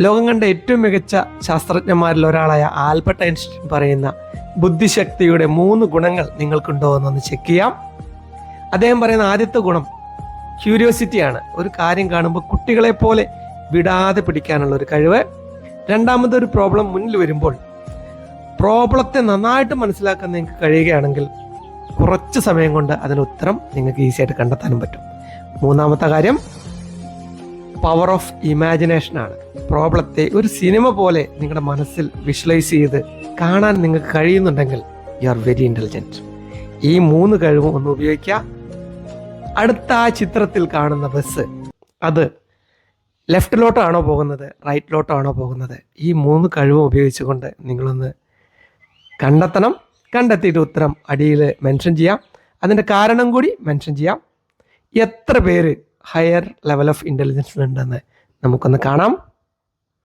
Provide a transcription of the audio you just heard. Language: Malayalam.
ലോകം കണ്ട ഏറ്റവും മികച്ച ശാസ്ത്രജ്ഞന്മാരിൽ ഒരാളായ ആൽബർട്ട് ഐൻസ്റ്റീൻ പറയുന്ന ബുദ്ധിശക്തിയുടെ മൂന്ന് ഗുണങ്ങൾ നിങ്ങൾക്കുണ്ടോ എന്നൊന്ന് ചെക്ക് ചെയ്യാം. അദ്ദേഹം പറയുന്ന ആദ്യത്തെ ഗുണം ക്യൂരിയോസിറ്റിയാണ് ഒരു കാര്യം കാണുമ്പോൾ കുട്ടികളെ പോലെ വിടാതെ പിടിക്കാനുള്ള ഒരു കഴിവ്. രണ്ടാമത്തെ ഒരു പ്രോബ്ലം മുന്നിൽ വരുമ്പോൾ പ്രോബ്ലത്തെ നന്നായിട്ട് മനസ്സിലാക്കാൻ നിങ്ങൾക്ക് കഴിയുകയാണെങ്കിൽ കുറച്ച് സമയം കൊണ്ട് അതിന് ഉത്തരം നിങ്ങൾക്ക് ഈസിയായിട്ട് കണ്ടെത്താനും പറ്റും. മൂന്നാമത്തെ കാര്യം പവർ ഓഫ് ഇമാജിനേഷനാണ് പ്രോബ്ലത്തെ ഒരു സിനിമ പോലെ നിങ്ങളുടെ മനസ്സിൽ വിഷ്വലൈസ് ചെയ്ത് കാണാൻ നിങ്ങൾക്ക് കഴിയുന്നുണ്ടെങ്കിൽ യു ആർ വെരി ഇന്റലിജന്റ് ഈ മൂന്ന് കഴിവും ഒന്ന് ഉപയോഗിക്കുക. അടുത്ത ആ ചിത്രത്തിൽ കാണുന്ന ബസ് അത് ലെഫ്റ്റിലോട്ടാണോ പോകുന്നത്? റൈറ്റിലോട്ടാണോ പോകുന്നത്? ഈ മൂന്ന് കഴിവും ഉപയോഗിച്ചുകൊണ്ട് നിങ്ങളൊന്ന് കണ്ടെത്തണം. കണ്ടെത്തിയിട്ട് ഉത്തരം അടിയിൽ മെൻഷൻ ചെയ്യാം. അതിന്റെ കാരണം കൂടി മെൻഷൻ ചെയ്യാം. എത്ര പേര് ഹയർ ലെവൽ ഓഫ് ഇന്റലിജൻസ് ഉണ്ടെന്ന് നമുക്കൊന്ന് കാണാം.